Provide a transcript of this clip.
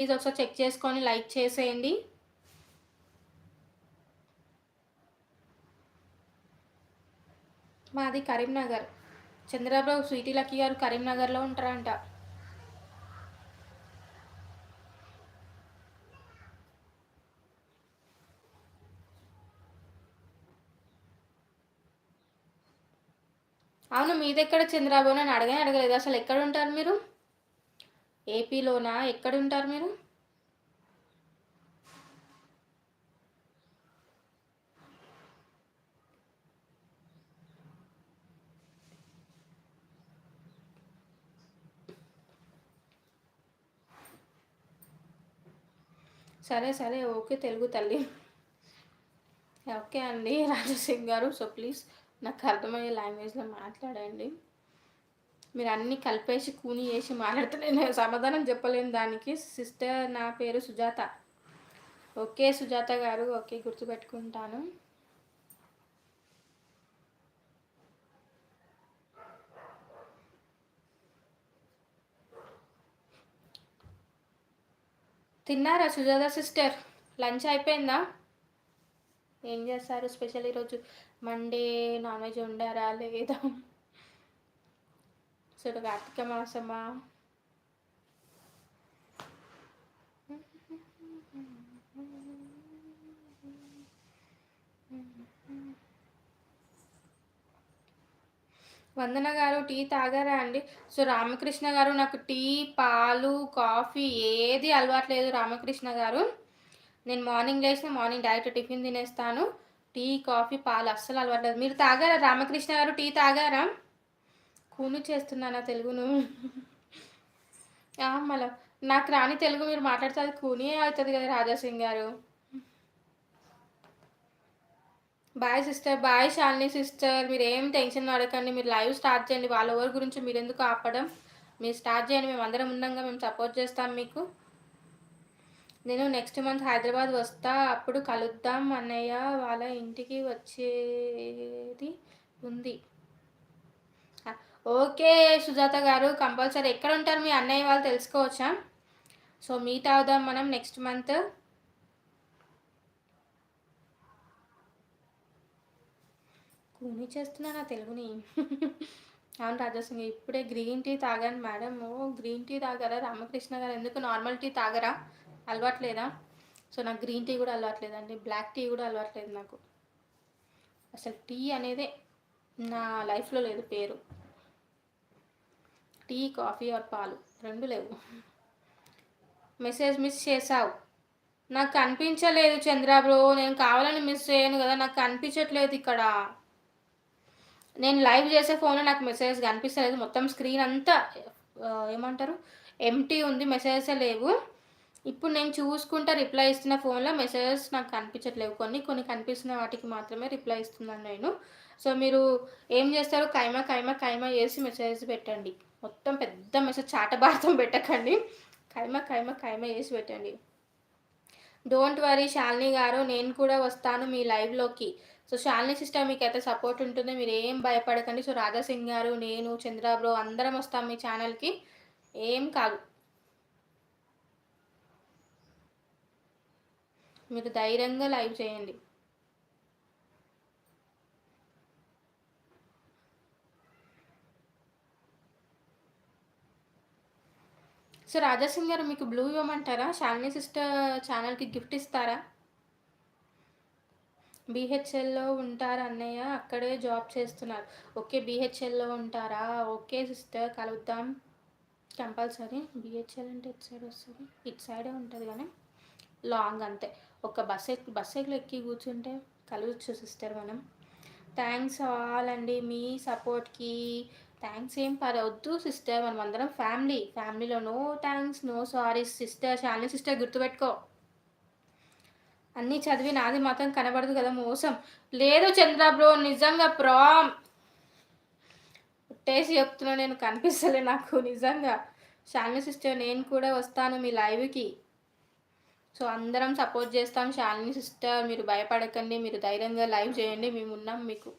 Please ఒకసారి check చేసుకొని like చేసేయండి. మాది కరీంనగర్. చంద్రబాబు స్వీటీ లక్కీ గారు కరీంనగర్లో ఉంటారంట. అవును మీది ఎక్కడ చంద్రబాబు అని అడగనే అడగలేదు. అసలు ఎక్కడ ఉంటారు మీరు? ఏపీలోనా? ఎక్కడ ఉంటారు మీరు? సరే సరే ఓకే తెలుగు తల్లి. ఓకే అండి రాజసింగ్ గారు. సో ప్లీజ్ నాకు అర్థమయ్యే లాంగ్వేజ్లో మాట్లాడండి. మీరు అన్నీ కలిపేసి కూని వేసి మాట్లాడితే నేను సమాధానం చెప్పలేను దానికి సిస్టర్ నా పేరు సుజాత. ఓకే సుజాత గారు ఓకే గుర్తుపెట్టుకుంటాను. తిన్నారా సుజాత సిస్టర్? లంచ్ అయిపోయిందా? ఏం చేస్తారు స్పెషల్ ఈరోజు? మండే నాన్ వెజ్ వండారా లేదా? సో కార్తీక మాసమా వందన గారు టీ తాగారా అండి? సో రామకృష్ణ గారు నాకు టీ పాలు కాఫీ ఏది అలవాట్లేదు రామకృష్ణ గారు. నేను మార్నింగ్ లేచిన మార్నింగ్ డైరెక్ట్ టిఫిన్ తినేస్తాను. టీ కాఫీ పాలు అస్సలు అలవాట్లేదు మీరు తాగారా? రామకృష్ణ గారు టీ తాగారా? కూను చేస్తున్నానా తెలుగును? మళ్ళా. నాకు రాని తెలుగు మీరు మాట్లాడితే అది కూనే అవుతుంది కదా రాజాసింగ్ గారు. Bye sister bye Shalini sister. మీరు ఏం టెన్షన్ పడకండి. మీరు లైవ్ స్టార్ట్ చేయండి. వాళ్ళ ఎవరి గురించి మీరు ఎందుకు ఆపడం? మీరు స్టార్ట్ చేయండి. మేము అందరం ఉండగా మేము సపోర్ట్ చేస్తాం మీకు. నేను నెక్స్ట్ మంత్ హైదరాబాద్ వస్తా. అప్పుడు కలుద్దాం అన్నయ్య. వాళ్ళ ఇంటికి వచ్చేది ఉంది. ఓకే సుజాత గారు కంపల్సరీ ఎక్కడ ఉంటారు మీ అన్నయ్య వాళ్ళు తెలుసుకోవచ్చా? సో మీట్ అవుదాం మనం నెక్స్ట్ మంత్. కూని చేస్తున్నా తెలుగుని. అవును రాజాసింగ్ ఇప్పుడే గ్రీన్ టీ తాగాను మేడం. ఓ గ్రీన్ టీ తాగారా? రామకృష్ణ గారు ఎందుకు నార్మల్ టీ తాగరా? అలవాట్లేదా? సో నాకు గ్రీన్ టీ కూడా అలవాట్లేదండి. బ్లాక్ టీ కూడా అలవాట్లేదు నాకు. అసలు టీ అనేది నా లైఫ్లో లేదు పేరు. టీ కాఫీ ఆర్ పాలు? రెండు లేవు. మెసేజ్ మిస్ చేసావు నాకు కనిపించలేదు చంద్ర బ్రో. నేను కావాలని మిస్ చేయను కదా. నాకు కనిపించట్లేదు ఇక్కడ. నేను లైవ్ చేసే ఫోన్లో నాకు మెసేజ్ కనిపిస్తలేదు. మొత్తం స్క్రీన్ అంతా ఏమంటారు? ఎంటీ ఉంది. మెసేజెస్ లేవు. ఇప్పుడు నేను చూసుకుంటా రిప్లై ఇస్తున్న ఫోన్లో మెసేజెస్ నాకు కనిపించట్లేవు. కొన్ని కొన్ని కనిపిస్తున్న వాటికి మాత్రమే రిప్లై ఇస్తున్నాను నేను. సో మీరు ఏం చేస్తారు కైమా కైమా కైమా చేసి మెసేజ్ పెట్టండి. మొత్తం పెద్ద మెసేజ్ చాటభారతం పెట్టకండి. కైమ కైమ కైమ వేసి పెట్టండి. డోంట్ వరీ శాలిని గారు నేను కూడా వస్తాను మీ లైవ్లోకి సో శాలిని సిస్టర్ మీకు అయితే సపోర్ట్ ఉంటుంది మీరు ఏం భయపడకండి. సో రాధా సింగ్ గారు నేను చంద్రబ్రో అందరం వస్తాం మీ ఛానల్కి ఏం కాదు. మీరు ధైర్యంగా లైవ్ చేయండి. సో రాజాసింగ్ గారు మీకు బ్లూ ఇవ్వమంటారా? శాలిని సిస్టర్ ఛానల్కి గిఫ్ట్ ఇస్తారా? బీహెచ్ఎల్లో ఉంటారా అన్నయ్య అక్కడే జాబ్ చేస్తున్నారు. ఓకే బీహెచ్ఎల్లో ఉంటారా? ఓకే సిస్టర్ కలుద్దాం. కంపల్సరీ. బీహెచ్ఎల్ అంటే ఇటు సైడ్ వస్తుంది. ఇటు సైడే ఉంటుంది కానీ లాంగ్ అంతే. ఒక బస్ ఎక్కి బస్ ఎక్కి ఎక్కి కూర్చుంటే కలవచ్చు సిస్టర్ మనం. థ్యాంక్స్ ఆల్ అండి మీ సపోర్ట్కి. థ్యాంక్స్ ఏం వద్దు సిస్టర్. మనం అందరం ఫ్యామిలీ. ఫ్యామిలీలో no thanks no sorry sister. Shalini sister గుర్తుపెట్టుకో. అన్నీ చదివి నాది మాత్రం కనబడదు కదా మోసం. లేదు చంద్ర బ్రో నిజంగా ప్రామ్. పుట్టేసి చెప్తున్నా నేను కనిపిస్తలే నాకు నిజంగా. శాలిని సిస్టర్ నేను కూడా వస్తాను మీ లైవ్కి. సో అందరం సపోర్ట్ చేస్తాం. శాలిని సిస్టర్ మీరు భయపడకండి మీరు ధైర్యంగా లైవ్ చేయండి. మేము ఉన్నాం మీకు.